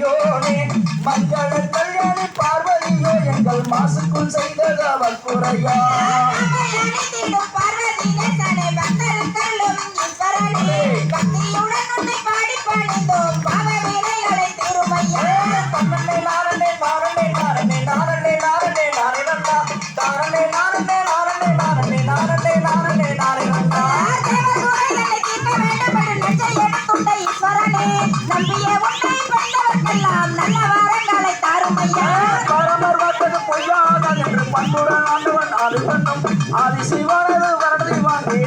பார்வதியோனே மங்கள கல்யாணி பார்வதியோ எங்கள் மாசுக்குள் செய்தது அவர் குறையா எல்லாம் நல்ல வரங்களை தாரும் பரமர் வாட்டது பொய்யாதான் என்று பண்புடன் ஆண்டவன் ஆதி சிவனது வரடி வாங்கி